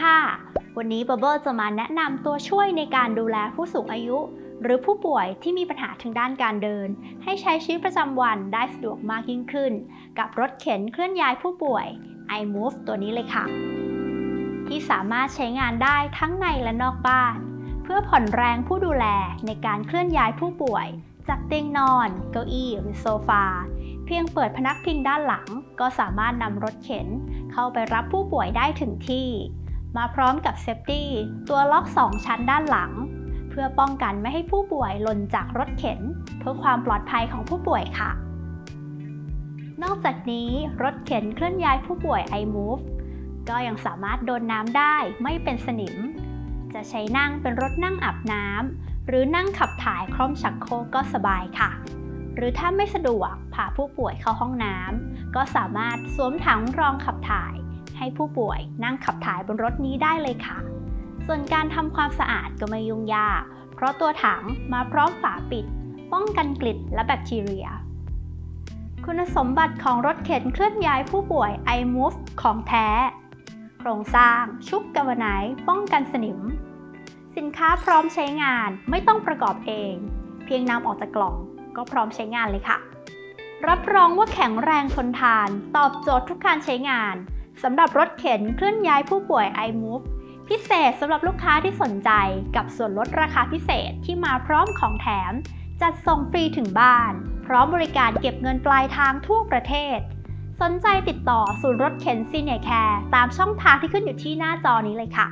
ค่ะ วันนี้บับเบิลจะมาแนะนำตัวช่วยในการดูแลผู้สูงอายุ หรือผู้ป่วยที่มีปัญหาทางด้านการเดิน ให้ใช้ชีวิตประจำวันได้สะดวกมากยิ่งขึ้น กับรถเข็นเคลื่อนย้ายผู้ป่วย iMove ตัวนี้เลยค่ะ ที่สามารถใช้งานได้ทั้งในและนอกบ้าน เพื่อผ่อนแรงผู้ดูแลในการเคลื่อนย้ายผู้ป่วย จากเตียงนอน เก้าอี้หรือโซฟาเพียงเปิดพนักพิงด้านหลัง ก็สามารถนำรถเข็นเข้าไปรับผู้ป่วยได้ถึงที่ มาพร้อมกับเซฟตี้ตัวล็อก 2 ชั้นด้านหลัง เพื่อป้องกันไม่ให้ผู้ป่วยหล่นจากรถเข็น เพื่อความปลอดภัยของผู้ป่วยค่ะ นอกจากนี้รถเข็นเคลื่อนย้ายผู้ป่วย iMove ก็ยังสามารถโดนน้ำได้ไม่เป็นสนิม จะใช้นั่งเป็นรถนั่งอาบน้ำหรือนั่งขับถ่ายคล่อมชักโครกก็สบายค่ะ หรือถ้าไม่สะดวกพาผู้ป่วยเข้าห้องน้ำก็สามารถสวมถังรองขับถ่าย ให้ผู้ป่วยนั่งขับถ่ายบนรถนี้ได้เลยค่ะ ส่วนการทำความสะอาดก็ไม่ยุ่งยาก เพราะตัวถังมาพร้อมฝาปิด ป้องกันกลิ่นและแบคทีเรีย คุณสมบัติของรถเข็นเคลื่อนย้ายผู้ป่วย iMove ของแท้ โครงสร้าง ชุบกาวไนท์ป้องกันสนิม สินค้าพร้อมใช้งานไม่ต้องประกอบเอง เพียงนำออกจากกล่องก็พร้อมใช้งานเลยค่ะรับรองว่าแข็งแรงทนทาน ตอบโจทย์ทุกการใช้งาน สำหรับรถเข็นเคลื่อนย้ายผู้ป่วย iMove พิเศษสำหรับลูกค้าที่สนใจกับส่วนลดราคาพิเศษที่มาพร้อมของแถม จัดส่งฟรีถึงบ้าน พร้อมบริการเก็บเงินปลายทางทั่วประเทศ สนใจติดต่อศูนย์รถเข็นซีเนียแคร์ตามช่องทางที่ขึ้นอยู่ที่หน้าจอนี้เลยค่ะ